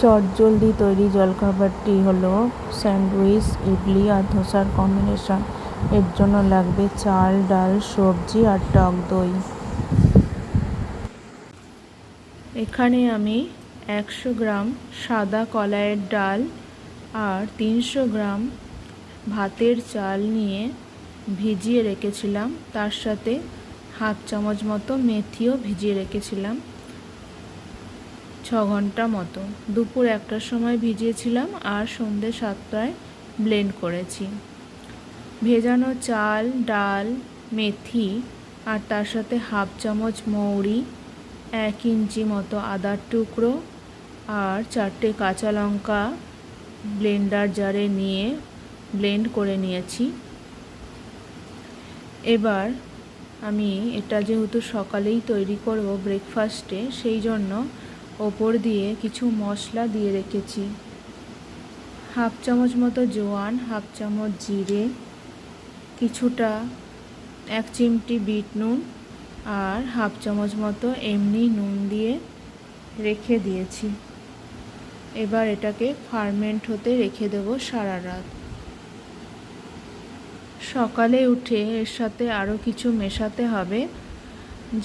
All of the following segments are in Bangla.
চটজলদি তৈরি জলখাবারটি হলো স্যান্ডউইচ, ইডলি আর ধোসার কম্বিনেশন। এর জন্য লাগবে চাল, ডাল, সবজি আর টক দই। এখানে আমি একশো গ্রাম সাদা কলাইয়ের ডাল আর তিনশো গ্রাম ভাতের চাল নিয়ে ভিজিয়ে রেখেছিলাম। তার সাথে হাফ চামচ মতো মেথিও ভিজিয়ে রেখেছিলাম। ছ ঘণ্টা মতো। দুপুর একটার সময় ভিজিয়েছিলাম আর সন্ধ্যে সাতটায় ব্লেন্ড করেছি। ভেজানো চাল, ডাল, মেথি আর তার সাথে হাফ চামচ মৌরি, এক ইঞ্চি মতো আদার টুকরো আর চারটে কাঁচা লঙ্কা ব্লেন্ডার জারে নিয়ে ব্লেন্ড করে নিয়েছি। এবার আমি এটা যেহেতু সকালেই তৈরি করব ব্রেকফাস্টে সেই জন্য ওপর দিয়ে কিছু মশলা দিয়ে রেখেছি। হাফ চামচ মতো জোয়ান, হাফ চামচ জিরে, কিছুটা এক চিমটি বিট নুন আর হাফ চামচ মতো এমনি নুন দিয়ে রেখে দিয়েছি। এবার এটাকে ফার্মেন্ট হতে রেখে দেবো সারা রাত। সকালে উঠে এর সাথে আরও কিছু মেশাতে হবে,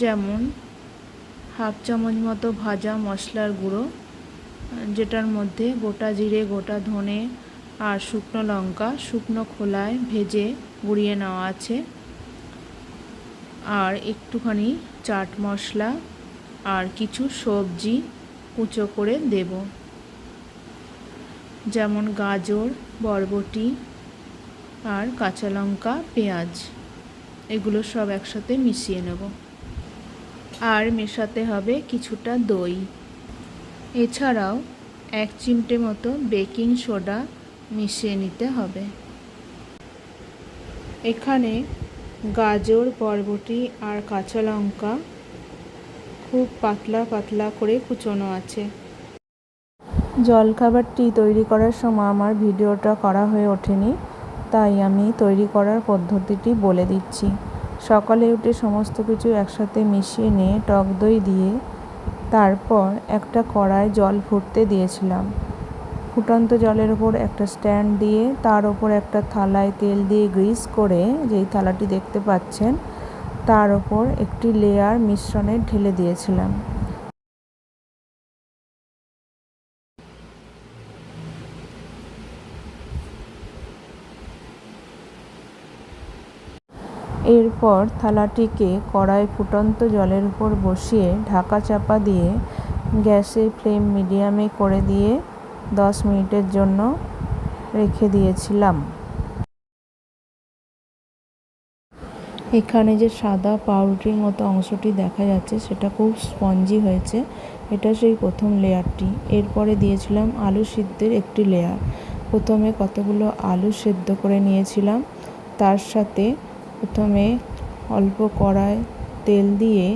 যেমন হাফ চামচ মতো ভাজা মশলার গুঁড়ো, যেটার মধ্যে গোটা জিরে, গোটা ধনে আর শুকনো লঙ্কা, শুকনো খোলায় ভেজে গুঁড়িয়ে নেওয়া আছে। আর একটুখানি চাট মশলা আর কিছু সবজি কুচো করে দেব। যেমন গাজর, বরবটি আর কাঁচা লঙ্কা, পেঁয়াজ, এগুলো সব একসাথে মিশিয়ে নেব। আর মেশাতে হবে কিছুটা দই। এছাড়াও এক চিমটে মতো বেকিং সোডা মিশিয়ে নিতে হবে। এখানে গাজর, বরবটি আর কাঁচা লঙ্কা খুব পাতলা পাতলা করে কুচোনো আছে। জলখাবারটি তৈরি করার সময় আমার ভিডিওটা করা হয়ে ওঠেনি, তাই আমি তৈরি করার পদ্ধতিটি বলে দিচ্ছি। সকালে উঠে সমস্ত কিছু একসাথে মিশিয়ে নিয়ে টক দই দিয়ে তারপর একটা কড়ায় জল ফুটতে দিয়েছিলাম। ফুটন্ত জলের ওপর একটা স্ট্যান্ড দিয়ে, তার ওপর একটা থালায় তেল দিয়ে গ্রিস করে যেই থালাটি দেখতে পাচ্ছেন, তার ওপর একটি লেয়ার মিশ্রণে ঢেলে দিয়েছিলাম। এরপর থালাটিকে কড়াই ফুটন্ত জলের উপর বসিয়ে ঢাকা চাপা দিয়ে গ্যাসের ফ্লেম মিডিয়ামে করে দিয়ে দশ মিনিটের জন্য রেখে দিয়েছিলাম। এখানে যে সাদা পাউরুটির মতো অংশটি দেখা যাচ্ছে, সেটা খুব স্পঞ্জি হয়েছে। এটা সেই প্রথম লেয়ারটি। এরপরে দিয়েছিলাম আলু সিদ্ধের একটি লেয়ার। প্রথমে কতগুলো আলু সেদ্ধ করে নিয়েছিলাম, তার সাথে প্রথমে অল্প কড়ায় তেল দিয়ে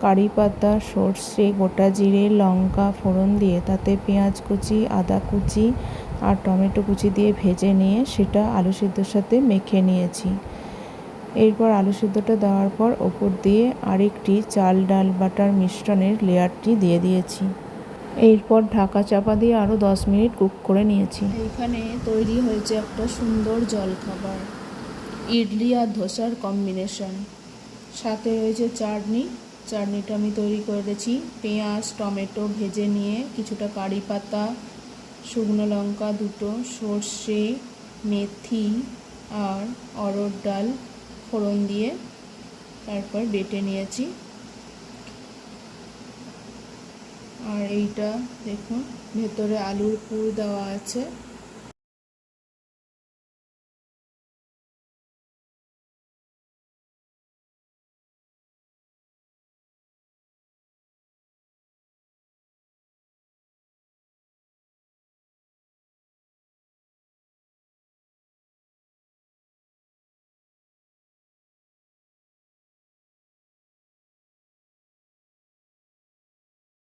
কারি পাতা সর্ষে, গোটা জিরে, লঙ্কা ফোড়ন দিয়ে তাতে পেঁয়াজ কুচি, আদা কুচি আর টমেটো কুচি দিয়ে ভেজে নিয়ে সেটা আলু সিদ্ধর সাথে মেখে নিয়েছি। এরপর আলু সিদ্ধটা দেওয়ার পর ওপর দিয়ে আরেকটি চাল, ডাল, বাটার মিশ্রণের লেয়ারটি দিয়ে দিয়েছি। এরপর ঢাকা চাপা দিয়ে আরও দশ মিনিট কুক করে নিয়েছি। এইখানে তৈরি হয়েছে একটা সুন্দর জলখাবার। ইডলি আর ধোসার কম্বিনেশন। সাথে রয়েছে চাটনি। চাটনিটা আমি তৈরি করেছি পেঁয়াজ, টমেটো ভেজে নিয়ে কিছুটা কারি পাতা, শুকনো লঙ্কা দুটো, সর্ষে, মেথি আর অরড় ডাল ফোড়ন দিয়ে তারপর বেটে নিয়েছি। আর এইটা দেখুন, ভেতরে আলুর পুর দেওয়া আছে।